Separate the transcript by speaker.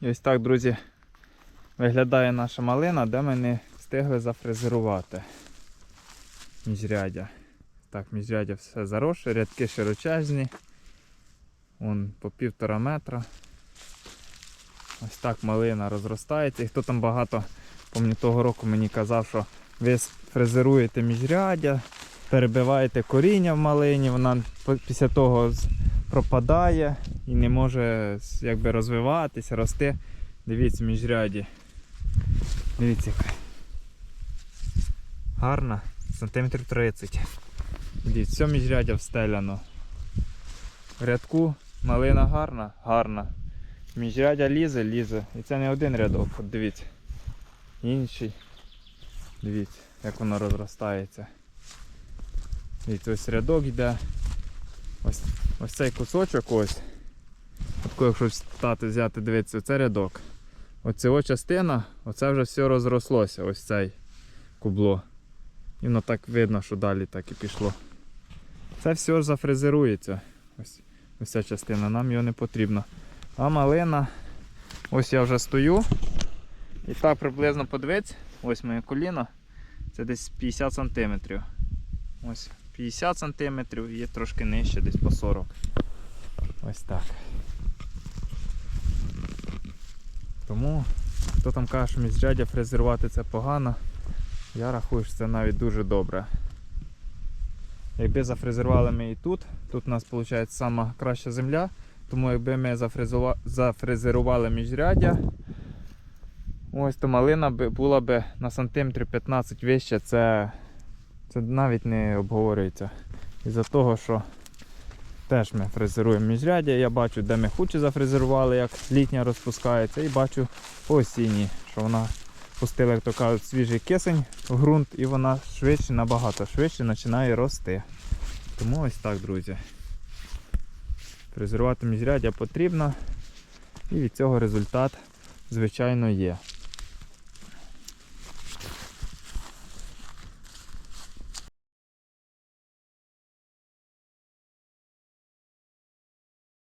Speaker 1: І ось так, друзі, виглядає наша малина, де ми не встигли зафрезерувати міжрядя. Так, міжрядя все заросше, рядки широчезні. Вон по півтора метра. Ось так малина розростається. І хто там багато, пам'ятаю, того року мені казав, що ви фрезеруєте міжрядя, перебиваєте коріння в малині, вона після того пропадає і не може якби розвиватися, рости. Дивіться, міжряді. Дивіться яка. Гарна, сантиметрів 30. Дивіться, все міжрядя встеляно. В рядку малина гарна, гарна. Міжрядя лізе, лізе. І це не один рядок, от дивіться. Інший. Дивіться, як воно розростається. Дивіться, ось рядок йде. Ось, ось цей кусочок ось. От якщо стати взяти, дивіться, це рядок. Оця частина, оце вже все розрослося, ось цей кубло. І воно так видно, що далі так і пішло. Це все зафрезерується. Ось, ось ця частина, нам його не потрібно. А малина, ось я вже стою. І так приблизно подивіться, ось моє коліно. Це десь 50 см. Ось 50 см є трошки нижче, десь по 40 Ось так. Тому, хто там каже, що міжрядя фрезерувати це погано, я рахую, що це навіть дуже добре. Якби зафрезерували ми і тут, тут у нас виходить сама краща земля, тому якби ми зафрезерували міжрядя, ось то малина була б на сантиметрів 15 вище, це, це навіть не обговорюється. Із-за того, що теж ми фрезеруємо міжрядя, я бачу, де ми хучі зафрезерували, як літня розпускається, і бачу по осінні, що вона пустила, як то кажуть, свіжий кисень в ґрунт, і вона швидше, набагато швидше починає рости. Тому ось так, друзі. Фрезерувати міжрядя потрібно, і від цього результат, звичайно, є.